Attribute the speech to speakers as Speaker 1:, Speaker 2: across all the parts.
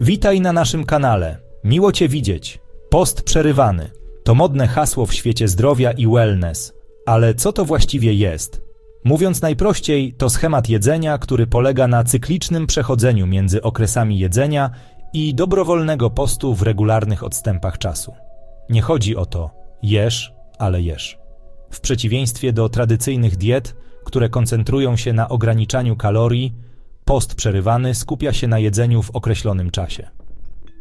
Speaker 1: Witaj na naszym kanale. Miło Cię widzieć. Post przerywany. To modne hasło w świecie zdrowia i wellness. Ale co to właściwie jest? Mówiąc najprościej, to schemat jedzenia, który polega na cyklicznym przechodzeniu między okresami jedzenia i dobrowolnego postu w regularnych odstępach czasu. Nie chodzi o to, jesz, ale jesz. W przeciwieństwie do tradycyjnych diet, które koncentrują się na ograniczaniu kalorii, post przerywany skupia się na jedzeniu w określonym czasie.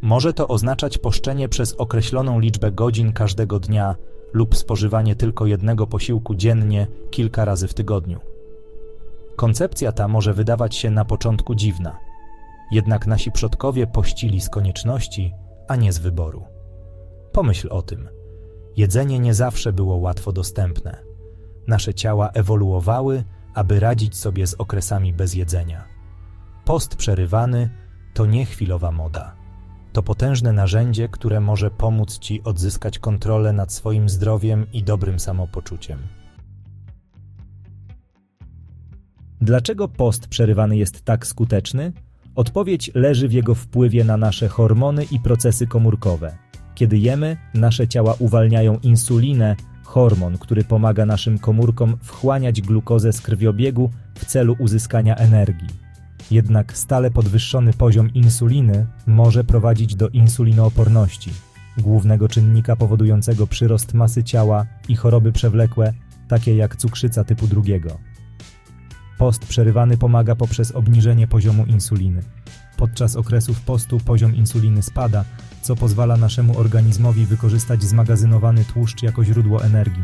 Speaker 1: Może to oznaczać poszczenie przez określoną liczbę godzin każdego dnia lub spożywanie tylko jednego posiłku dziennie kilka razy w tygodniu. Koncepcja ta może wydawać się na początku dziwna, jednak nasi przodkowie pościli z konieczności, a nie z wyboru. Pomyśl o tym. Jedzenie nie zawsze było łatwo dostępne. Nasze ciała ewoluowały, aby radzić sobie z okresami bez jedzenia. Post przerywany to nie chwilowa moda. To potężne narzędzie, które może pomóc Ci odzyskać kontrolę nad swoim zdrowiem i dobrym samopoczuciem. Dlaczego post przerywany jest tak skuteczny? Odpowiedź leży w jego wpływie na nasze hormony i procesy komórkowe. Kiedy jemy, nasze ciała uwalniają insulinę, hormon, który pomaga naszym komórkom wchłaniać glukozę z krwiobiegu w celu uzyskania energii. Jednak stale podwyższony poziom insuliny może prowadzić do insulinooporności, głównego czynnika powodującego przyrost masy ciała i choroby przewlekłe, takie jak cukrzyca typu drugiego. Post przerywany pomaga poprzez obniżenie poziomu insuliny. Podczas okresów postu poziom insuliny spada, co pozwala naszemu organizmowi wykorzystać zmagazynowany tłuszcz jako źródło energii.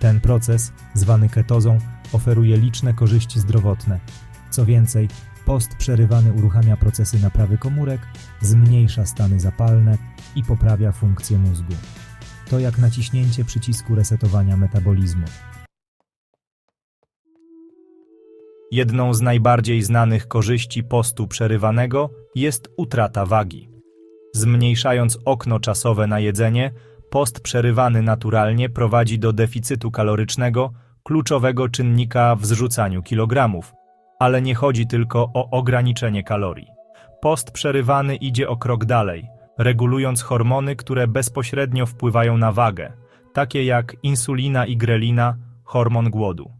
Speaker 1: Ten proces, zwany ketozą, oferuje liczne korzyści zdrowotne. Co więcej, post przerywany uruchamia procesy naprawy komórek, zmniejsza stany zapalne i poprawia funkcję mózgu. To jak naciśnięcie przycisku resetowania metabolizmu. Jedną z najbardziej znanych korzyści postu przerywanego jest utrata wagi. Zmniejszając okno czasowe na jedzenie, post przerywany naturalnie prowadzi do deficytu kalorycznego, kluczowego czynnika w zrzucaniu kilogramów. Ale nie chodzi tylko o ograniczenie kalorii. Post przerywany idzie o krok dalej, regulując hormony, które bezpośrednio wpływają na wagę, takie jak insulina i grelina, hormon głodu.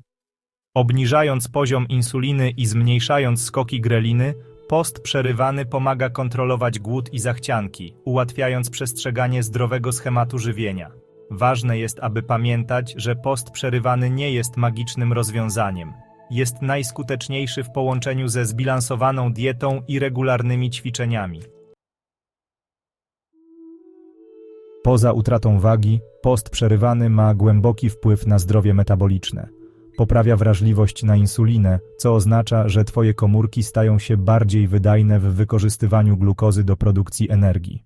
Speaker 1: Obniżając poziom insuliny i zmniejszając skoki greliny, post przerywany pomaga kontrolować głód i zachcianki, ułatwiając przestrzeganie zdrowego schematu żywienia. Ważne jest, aby pamiętać, że post przerywany nie jest magicznym rozwiązaniem. Jest najskuteczniejszy w połączeniu ze zbilansowaną dietą i regularnymi ćwiczeniami. Poza utratą wagi, post przerywany ma głęboki wpływ na zdrowie metaboliczne. Poprawia wrażliwość na insulinę, co oznacza, że Twoje komórki stają się bardziej wydajne w wykorzystywaniu glukozy do produkcji energii.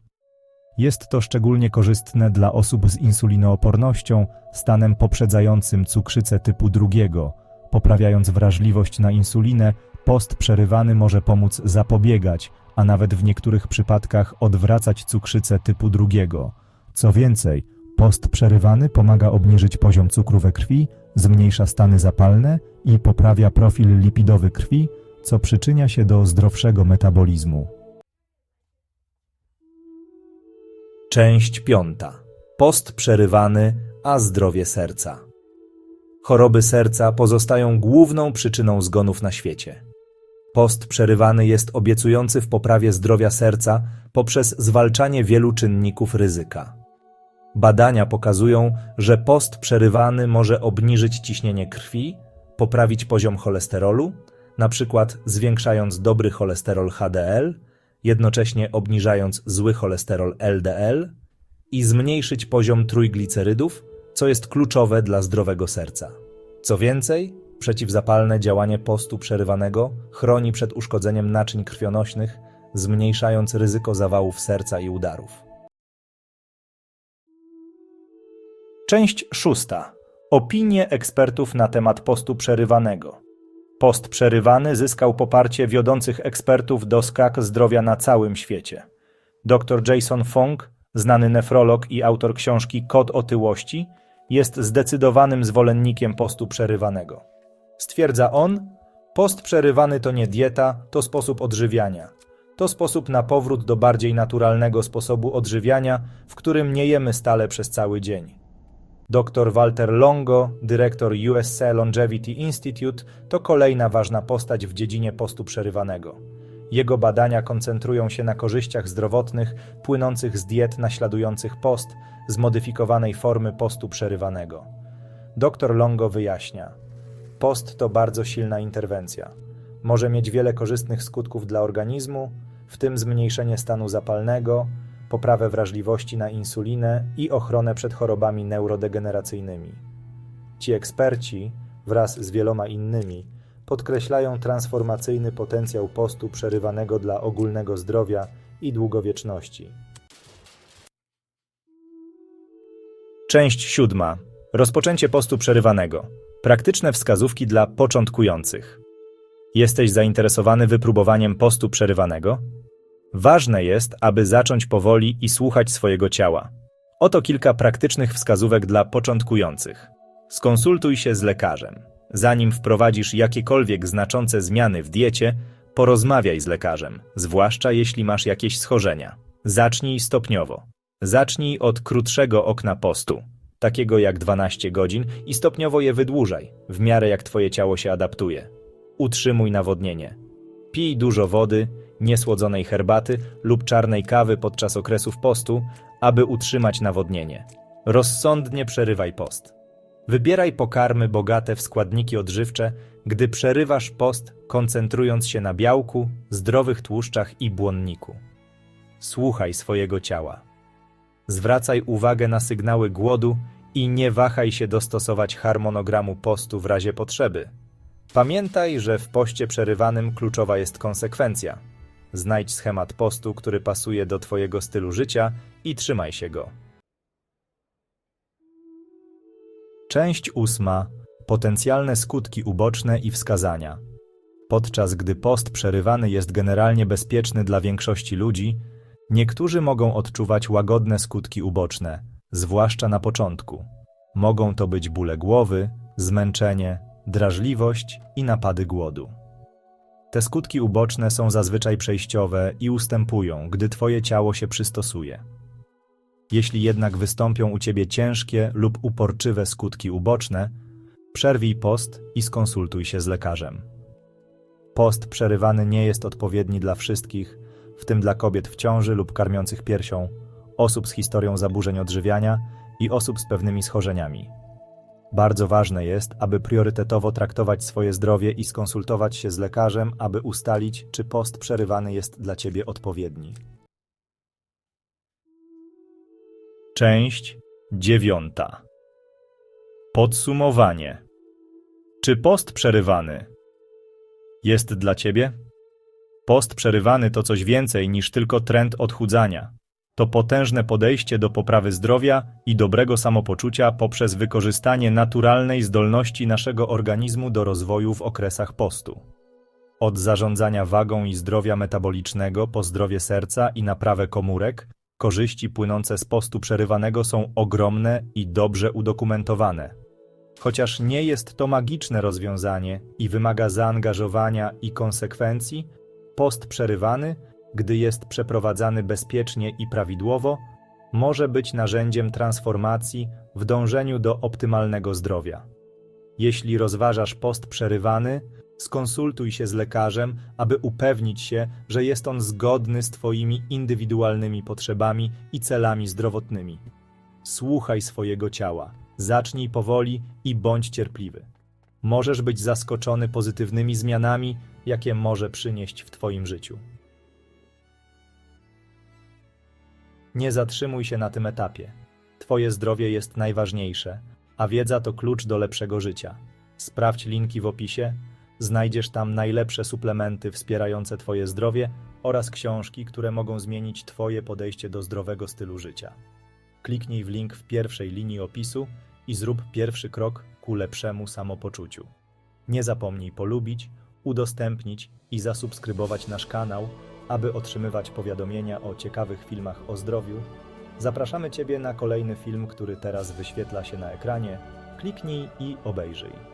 Speaker 1: Jest to szczególnie korzystne dla osób z insulinoopornością, stanem poprzedzającym cukrzycę typu drugiego. Poprawiając wrażliwość na insulinę, post przerywany może pomóc zapobiegać, a nawet w niektórych przypadkach odwracać cukrzycę typu drugiego. Co więcej, post przerywany pomaga obniżyć poziom cukru we krwi, zmniejsza stany zapalne i poprawia profil lipidowy krwi, co przyczynia się do zdrowszego metabolizmu. Część piąta. Post przerywany, a zdrowie serca. Choroby serca pozostają główną przyczyną zgonów na świecie. Post przerywany jest obiecujący w poprawie zdrowia serca poprzez zwalczanie wielu czynników ryzyka. Badania pokazują, że post przerywany może obniżyć ciśnienie krwi, poprawić poziom cholesterolu, przykład zwiększając dobry cholesterol HDL, jednocześnie obniżając zły cholesterol LDL i zmniejszyć poziom trójglicerydów, co jest kluczowe dla zdrowego serca. Co więcej, przeciwzapalne działanie postu przerywanego chroni przed uszkodzeniem naczyń krwionośnych, zmniejszając ryzyko zawałów serca i udarów. Część szósta. Opinie ekspertów na temat postu przerywanego. Post przerywany zyskał poparcie wiodących ekspertów do skak zdrowia na całym świecie. Dr Jason Fong, znany nefrolog i autor książki Kod otyłości, jest zdecydowanym zwolennikiem postu przerywanego. Stwierdza on, post przerywany to nie dieta, to sposób odżywiania. To sposób na powrót do bardziej naturalnego sposobu odżywiania, w którym nie jemy stale przez cały dzień. Dr Walter Longo, dyrektor USC Longevity Institute, to kolejna ważna postać w dziedzinie postu przerywanego. Jego badania koncentrują się na korzyściach zdrowotnych płynących z diet naśladujących post, zmodyfikowanej formy postu przerywanego. Dr Longo wyjaśnia: Post to bardzo silna interwencja. Może mieć wiele korzystnych skutków dla organizmu, w tym zmniejszenie stanu zapalnego, poprawę wrażliwości na insulinę i ochronę przed chorobami neurodegeneracyjnymi. Ci eksperci, wraz z wieloma innymi, podkreślają transformacyjny potencjał postu przerywanego dla ogólnego zdrowia i długowieczności. Część siódma. Rozpoczęcie postu przerywanego. Praktyczne wskazówki dla początkujących. Jesteś zainteresowany wypróbowaniem postu przerywanego? Ważne jest, aby zacząć powoli i słuchać swojego ciała. Oto kilka praktycznych wskazówek dla początkujących. Skonsultuj się z lekarzem. Zanim wprowadzisz jakiekolwiek znaczące zmiany w diecie, porozmawiaj z lekarzem, zwłaszcza jeśli masz jakieś schorzenia. Zacznij stopniowo. Zacznij od krótszego okna postu, takiego jak 12 godzin, i stopniowo je wydłużaj, w miarę jak twoje ciało się adaptuje. Utrzymuj nawodnienie. Pij dużo wody, niesłodzonej herbaty lub czarnej kawy podczas okresów postu, aby utrzymać nawodnienie. Rozsądnie przerywaj post. Wybieraj pokarmy bogate w składniki odżywcze, gdy przerywasz post, koncentrując się na białku, zdrowych tłuszczach i błonniku. Słuchaj swojego ciała. Zwracaj uwagę na sygnały głodu i nie wahaj się dostosować harmonogramu postu w razie potrzeby. Pamiętaj, że w poście przerywanym kluczowa jest konsekwencja. Znajdź schemat postu, który pasuje do Twojego stylu życia i trzymaj się go. Część ósma. Potencjalne skutki uboczne i wskazania. Podczas gdy post przerywany jest generalnie bezpieczny dla większości ludzi, niektórzy mogą odczuwać łagodne skutki uboczne, zwłaszcza na początku. Mogą to być bóle głowy, zmęczenie, drażliwość i napady głodu. Te skutki uboczne są zazwyczaj przejściowe i ustępują, gdy Twoje ciało się przystosuje. Jeśli jednak wystąpią u Ciebie ciężkie lub uporczywe skutki uboczne, przerwij post i skonsultuj się z lekarzem. Post przerywany nie jest odpowiedni dla wszystkich, w tym dla kobiet w ciąży lub karmiących piersią, osób z historią zaburzeń odżywiania i osób z pewnymi schorzeniami. Bardzo ważne jest, aby priorytetowo traktować swoje zdrowie i skonsultować się z lekarzem, aby ustalić, czy post przerywany jest dla Ciebie odpowiedni. Część dziewiąta. Podsumowanie. Czy post przerywany jest dla Ciebie? Post przerywany to coś więcej niż tylko trend odchudzania. To potężne podejście do poprawy zdrowia i dobrego samopoczucia poprzez wykorzystanie naturalnej zdolności naszego organizmu do rozwoju w okresach postu. Od zarządzania wagą i zdrowia metabolicznego po zdrowie serca i naprawę komórek, korzyści płynące z postu przerywanego są ogromne i dobrze udokumentowane. Chociaż nie jest to magiczne rozwiązanie i wymaga zaangażowania i konsekwencji, post przerywany, gdy jest przeprowadzany bezpiecznie i prawidłowo, może być narzędziem transformacji w dążeniu do optymalnego zdrowia. Jeśli rozważasz post przerywany, skonsultuj się z lekarzem, aby upewnić się, że jest on zgodny z Twoimi indywidualnymi potrzebami i celami zdrowotnymi. Słuchaj swojego ciała, zacznij powoli i bądź cierpliwy. Możesz być zaskoczony pozytywnymi zmianami, jakie może przynieść w Twoim życiu. Nie zatrzymuj się na tym etapie. Twoje zdrowie jest najważniejsze, a wiedza to klucz do lepszego życia. Sprawdź linki w opisie, znajdziesz tam najlepsze suplementy wspierające Twoje zdrowie oraz książki, które mogą zmienić Twoje podejście do zdrowego stylu życia. Kliknij w link w pierwszej linii opisu i zrób pierwszy krok ku lepszemu samopoczuciu. Nie zapomnij polubić, udostępnić i zasubskrybować nasz kanał, aby otrzymywać powiadomienia o ciekawych filmach o zdrowiu. Zapraszamy Ciebie na kolejny film, który teraz wyświetla się na ekranie. Kliknij i obejrzyj.